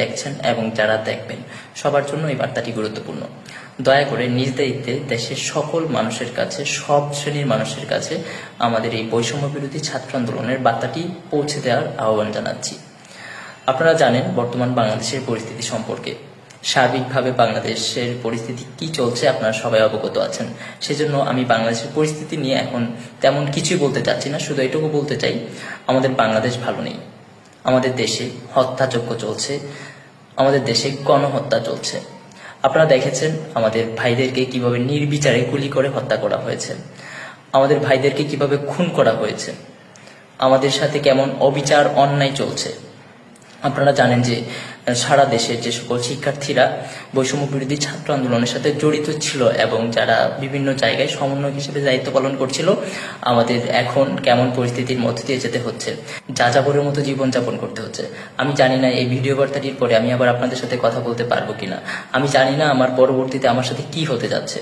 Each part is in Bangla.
দেখছেন এবং যারা দেখবেন, সবার জন্য এই বার্তাটি গুরুত্বপূর্ণ। দয়া করে নিজ দায়িত্বে দেশের সকল মানুষের কাছে, সব শ্রেণির মানুষের কাছে আমাদের এই বৈষম্য বিরোধী ছাত্র আন্দোলনের বার্তাটি পৌঁছে দেওয়ার আহ্বান জানাচ্ছি। আপনারা জানেন বর্তমান বাংলাদেশের পরিস্থিতি সম্পর্কে। সার্বিকভাবে বাংলাদেশের পরিস্থিতি কি চলছে আপনারা সবাই অবগত আছেন। সেজন্য আমি বাংলাদেশের পরিস্থিতি নিয়ে এখন তেমন কিছুই বলতে চাচ্ছি না, শুধু এটুকু বলতে চাই, আমাদের বাংলাদেশ ভালো নেই। আমাদের দেশে হত্যাযজ্ঞ চলছে, আমাদের দেশে গণহত্যা চলছে। আপনারা দেখেছেন আমাদের ভাইদেরকে কীভাবে নির্বিচারে গুলি করে হত্যা করা হয়েছে। আমাদের ভাইদেরকে কীভাবে খুন করা হয়েছে। আমাদের সাথে কেমন অবিচার, অন্যায় চলছে। আপনারা জানেন যে সারা দেশের যে সকল শিক্ষার্থীরা বৈষম্য বিরোধী ছাত্র আন্দোলনের সাথে জড়িত ছিল এবং যারা বিভিন্ন জায়গায় সমন্বয় হিসেবে দায়িত্ব পালন করছিল, আমাদের এখন কেমন পরিস্থিতির মধ্য দিয়ে যেতে হচ্ছে যাযাবরের মতো জীবনযাপন করতে হচ্ছে। আমি জানি না এই ভিডিও বার্তাটির পরে আমি আবার আপনাদের সাথে কথা বলতে পারব কিনা। আমি জানি না আমার পরবর্তীতে আমার সাথে কি হতে যাচ্ছে।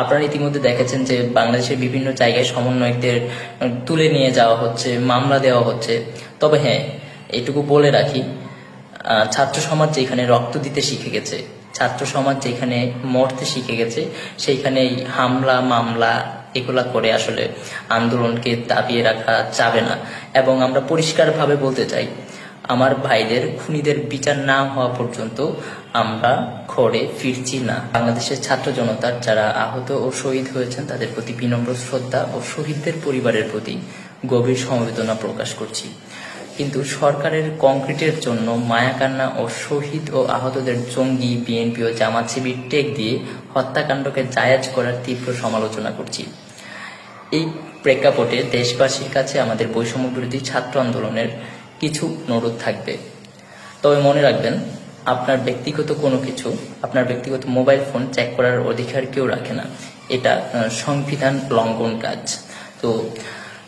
আপনারা ইতিমধ্যে দেখেছেন যে, বাংলাদেশের বিভিন্ন জায়গায় সমন্বয়কদের তুলে নিয়ে যাওয়া হচ্ছে, মামলা দেওয়া হচ্ছে। তবে হ্যাঁ এইটুকু বলে রাখি ছাত্র সমাজ যেখানে রক্ত দিতে শিখে গেছে, ছাত্র সমাজ যেখানে মরতে শিখে গেছে সেইখানে হামলা, মামলা এগুলা করে আসলে আন্দোলনকে দাবিয়ে রাখা যাবে না। এবং আমরা পরিষ্কারভাবে বলতে চাই, আমার ভাইদের, খুনিদের বিচার না হওয়া পর্যন্ত আমরা ঘরে ফিরছি না। বাংলাদেশের ছাত্র জনতার যারা আহত ও শহীদ হয়েছেন, তাদের প্রতি বিনম্র শ্রদ্ধা ও শহীদদের পরিবারের প্রতি গভীর সমবেদনা প্রকাশ করছি। কিন্তু সরকারের কংক্রিটের জন্য মায়াকান্না ও শহীদ ও আহতদের জঙ্গি, বিএনপি ও জামাত শিবির টেক দিয়ে হত্যাকাণ্ডকে জায়াজ করার তীব্র সমালোচনা করছি। এই প্রেক্ষাপটে দেশবাসীর কাছে আমাদের বৈষম্য বিরোধী ছাত্র আন্দোলনের কিছু অনুরোধ থাকবে। তবে মনে রাখবেন, আপনার ব্যক্তিগত কোনো কিছু, আপনার ব্যক্তিগত মোবাইল ফোন চেক করার অধিকার কেউ রাখে না। এটা সংবিধান লঙ্ঘন কাজ। তো,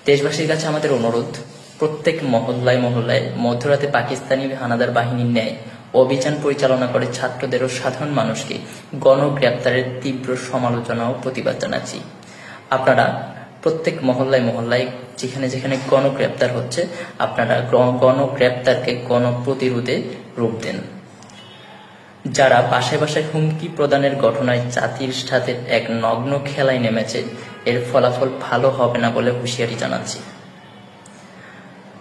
দেশবাসীর কাছে আমাদের অনুরোধ প্রত্যেক মহল্লায় মহল্লায় মধ্যরাতে পাকিস্তানি হানাদার বাহিনীর ন্যায় অভিযান পরিচালনা করে ছাত্রদের ও সাধারণ মানুষকে গণগ্রেপ্তারের তীব্র সমালোচনা ও প্রতিবাদ জানাচ্ছি। আপনারা প্রত্যেক মহল্লায় মহল্লায় যেখানে যেখানে গণগ্রেপ্তার হচ্ছে, আপনারা গ্র- গণগ্রেপ্তারকে গণপ্রতিরোধে রূপ দেন। যারা বাসায় বাসায় হুমকি প্রদানের ঘটনায় জাতির সাথে এক নগ্ন খেলায় নেমেছে, এর ফলাফল ভালো হবে না বলে হুঁশিয়ারি জানাচ্ছি।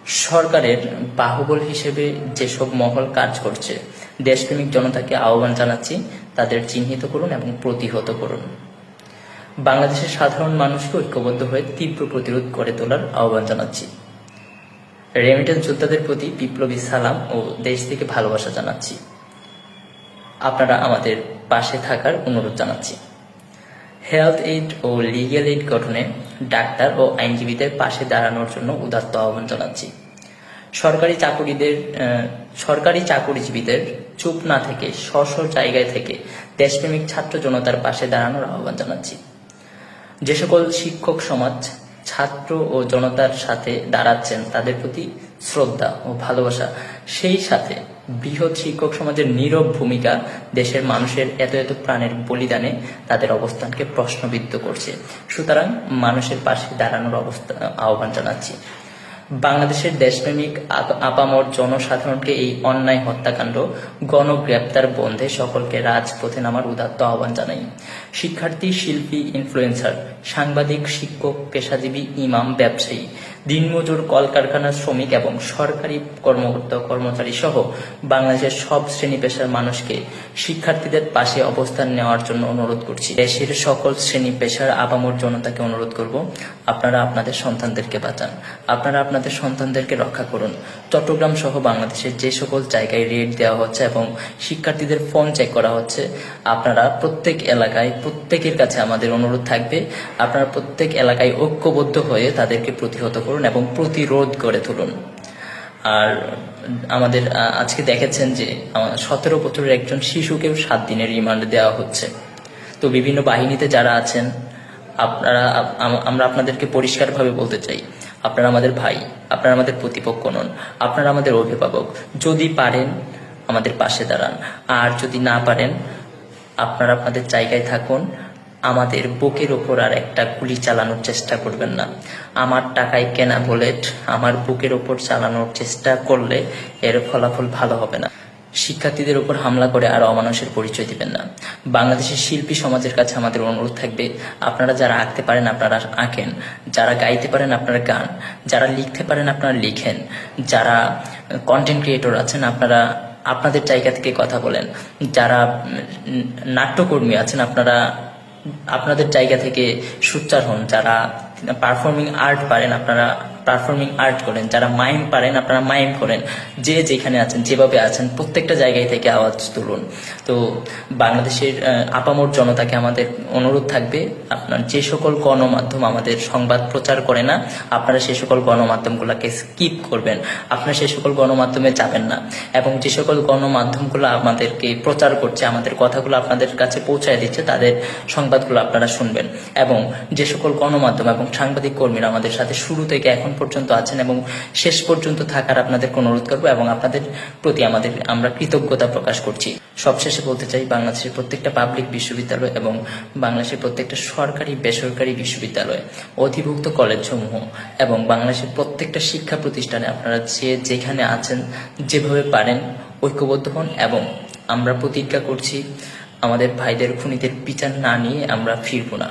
সরকারের বাহুবল হিসেবে যেসব মহল কাজ করছে, দেশপ্রেমিক জনতাকে আহ্বান জানাচ্ছি, তাদের চিহ্নিত করুন এবং প্রতিহত করুন। বাংলাদেশের সাধারণ মানুষকে ঐক্যবদ্ধ হয়ে তীব্র প্রতিরোধ করে তোলার আহ্বান জানাচ্ছি। রেমিটেন্স যোদ্ধাদের প্রতি বিপ্লবী সালাম ও দেশ থেকে ভালোবাসা জানাচ্ছি। আপনারা আমাদের পাশে থাকার অনুরোধ জানাচ্ছি। হেলথ এইড ও লিগ্যাল এইড গঠনে ডাক্তার ও আইনজীবীদের পাশে দাঁড়ানোর জন্য উদাত্ত আহ্বান জানাচ্ছি। সরকারি চাকুরিদের সরকারি চাকুরিজীবীদের চুপ না থেকে স্ব জায়গায় থেকে দেশপ্রেমিক ছাত্র জনতার পাশে দাঁড়ানোর আহ্বান জানাচ্ছি। যে সকল শিক্ষক সমাজ, ছাত্র ও জনতার সাথে দাঁড়াচ্ছেন, তাদের প্রতি শ্রদ্ধা ও ভালোবাসা, সেই সাথে বৃহৎ শিক্ষক সমাজের নীরব ভূমিকা দেশের মানুষের এত এত প্রাণের বলিদানে তাদের অবস্থানকে প্রশ্নবিদ্ধ করছে। সুতরাং মানুষের পাশে দাঁড়ানোর অবস্থা, আহ্বান জানাচ্ছি। বাংলাদেশের দেশপ্রেমিক আপ- আপামর জনসাধারণকে এই অন্যায় হত্যাকাণ্ড, গণগ্রেপ্তার বন্ধে সকলকে রাজপথে নামার উদাত্ত আহ্বান জানাই। শিক্ষার্থী, শিল্পী ইনফ্লুয়েন্সার সাংবাদিক, শিক্ষক, পেশাজীবী, ইমাম, ব্যবসায়ী দিনমজুর, কলকারখানার শ্রমিক এবং সরকারি কর্মকর্তা, কর্মচারী সহ বাংলাদেশের সব শ্রেণি পেশার মানুষকে শিক্ষার্থীদের পাশে অবস্থান নেওয়ার জন্য অনুরোধ করছি। দেশের সকল শ্রেণি পেশার আপামর জনতাকে অনুরোধ করব, আপনারা আপনাদের সন্তানদেরকে বাঁচান। আপনারা আপনাদের সন্তানদেরকে রক্ষা করুন। চট্টগ্রাম সহ বাংলাদেশের যে সকল জায়গায় রেড দেওয়া হচ্ছে এবং শিক্ষার্থীদের ফোন চেক করা হচ্ছে, আপনারা প্রত্যেক এলাকায়, প্রত্যেকের কাছে আমাদের অনুরোধ থাকবে। আপনারা প্রত্যেক এলাকায় ঐক্যবদ্ধ হয়ে তাদেরকে প্রতিহত করুন এবং প্রতিরোধ গড়ে তুলুন। আর আমাদের আজকে দেখেছেন যে সতেরো বছরের একজন শিশুকেও সাত দিনের রিমান্ড দেওয়া হচ্ছে। তো বিভিন্ন বাহিনীতে যারা আছেন, আপনারা আমরা আপনাদেরকে পরিষ্কারভাবে বলতে চাই, আপনারা আমাদের ভাই, আপনারা আমাদের প্রতিপক্ষ নন, আপনারা আমাদের অভিভাবক, যদি পারেন আমাদের পাশে দাঁড়ান। আর যদি না পারেন, আপনারা আপনাদের জায়গায় থাকুন আমাদের বুকের ওপর আর একটা গুলি চালানোর চেষ্টা করবেন না। আমার টাকায় কেনা বুলেট আমার বুকের ওপর চালানোর চেষ্টা করলে এর ফলাফল ভালো হবে না। শিক্ষার্থীদের উপর হামলা করে আর অমানুষের পরিচয় দিবেন না। বাংলাদেশের শিল্পী সমাজের কাছে আমাদের অনুরোধ থাকবে, আপনারা যারা আঁকতে পারেন আপনারা আঁকেন, যারা গাইতে পারেন আপনারা গান, যারা লিখতে পারেন আপনারা লিখেন, যারা কন্টেন্ট ক্রিয়েটর আছেন আপনারা আপনাদের জায়গা থেকে কথা বলেন, যারা নাট্যকর্মী আছেন আপনারা আপনাদের জায়গা থেকে সুচার হন যারা পারফর্মিং আর্ট পারেন আপনারা পারফর্মিং আর্ট করেন, যারা মাইম পারেন, আপনারা মাইম করেন। যে যেখানে আছেন, যেভাবে আছেন, প্রত্যেকটা জায়গায় থেকে আওয়াজ তুলুন। তো বাংলাদেশের আপামর জনতাকে আমাদের অনুরোধ থাকবে, আপনার যে সকল গণমাধ্যম আমাদের সংবাদ প্রচার করে না, আপনারা সে সকল গণমাধ্যমগুলোকে স্কিপ করবেন। আপনারা সে সকল গণমাধ্যমে যাবেন না। এবং যে সকল গণমাধ্যমগুলো আমাদেরকে প্রচার করছে, আমাদের কথাগুলো আপনাদের কাছে পৌঁছায় দিচ্ছে, তাদের সংবাদগুলো আপনারা শুনবেন। এবং যে সকল গণমাধ্যম এবং সাংবাদিক কর্মীরা আমাদের সাথে শুরু থেকে এখন পর্যন্ত আছেন এবং শেষ পর্যন্ত থাকার আপনাদের অনুরোধ করব এবং আপনাদের প্রতি আমাদের আমরা কৃতজ্ঞতা প্রকাশ করছি। সবশেষে বলতে চাই, বাংলাদেশের প্রত্যেকটা পাবলিক বিশ্ববিদ্যালয় এবং বাংলাদেশের প্রত্যেকটা সরকারি, বেসরকারি বিশ্ববিদ্যালয়, অধিভুক্ত কলেজসমূহ এবং বাংলাদেশের প্রত্যেকটা শিক্ষা প্রতিষ্ঠানে আপনারা যে যেখানে আছেন, যেভাবে পারেন, ঐক্যবদ্ধ হন এবং আমরা প্রতিজ্ঞা করছি, আমাদের ভাইদের, খুনিদের বিচার না নিয়ে আমরা ফিরবো না।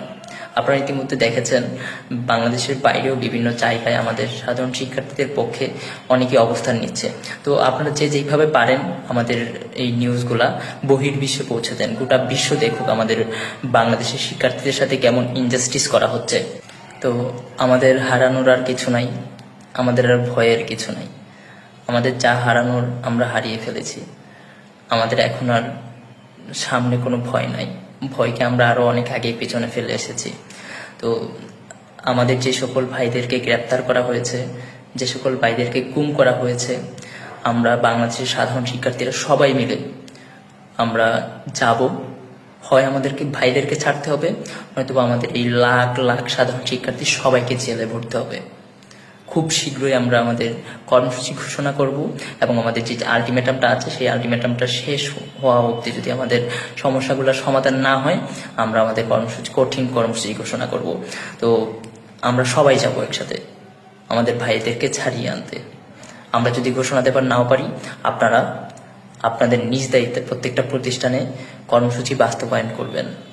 আপনারা ইতিমধ্যে দেখেছেন, বাংলাদেশের বাইরেও বিভিন্ন জায়গায় আমাদের সাধারণ শিক্ষার্থীদের পক্ষে অনেকে অবস্থান নিচ্ছে। তো আপনারা যে যেইভাবে পারেন আমাদের এই নিউজগুলা বহির্বিশ্বে পৌঁছে দেন। গোটা বিশ্ব দেখুক আমাদের বাংলাদেশের শিক্ষার্থীদের সাথে কেমন ইনজাস্টিস করা হচ্ছে। তো আমাদের হারানোর আর কিছু নাই, আমাদের আর ভয়ের কিছু নাই। আমাদের যা হারানোর আমরা হারিয়ে ফেলেছি। আমাদের এখন আর সামনে কোনো ভয় নাই। ভয়কে আমরা আরও অনেক আগে পেছনে ফেলে এসেছি। তো আমাদের যে সকল ভাইদেরকে গ্রেপ্তার করা হয়েছে, যে সকল ভাইদেরকে গুম করা হয়েছে, আমরা বাংলাদেশের সাধারণ শিক্ষার্থীরা সবাই মিলে আমরা যাব। হয় আমাদেরকে, ভাইদেরকে ছাড়তে হবে। নয়তো আমাদের এই লাখ লাখ সাধারণ শিক্ষার্থী সবাইকে জেলে ভরতে হবে। খুব শীঘ্রই আমরা আমাদের কর্মসূচি ঘোষণা করব এবং আমাদের যে আলটিমেটামটা আছে, সেই আলটিমেটামটা শেষ হওয়া অবধি যদি আমাদের সমস্যাগুলোর সমাধান না হয়, আমরা আমাদের কর্মসূচি, কঠিন কর্মসূচি ঘোষণা করব। তো আমরা সবাই যাব একসাথে। আমাদের ভাইদেরকে ছাড়িয়ে আনতে। আমরা যদি ঘোষণা দেবার নাও পারি, আপনারা আপনাদের নিজ দায়িত্বে প্রত্যেকটা প্রতিষ্ঠানে কর্মসূচি বাস্তবায়ন করবেন।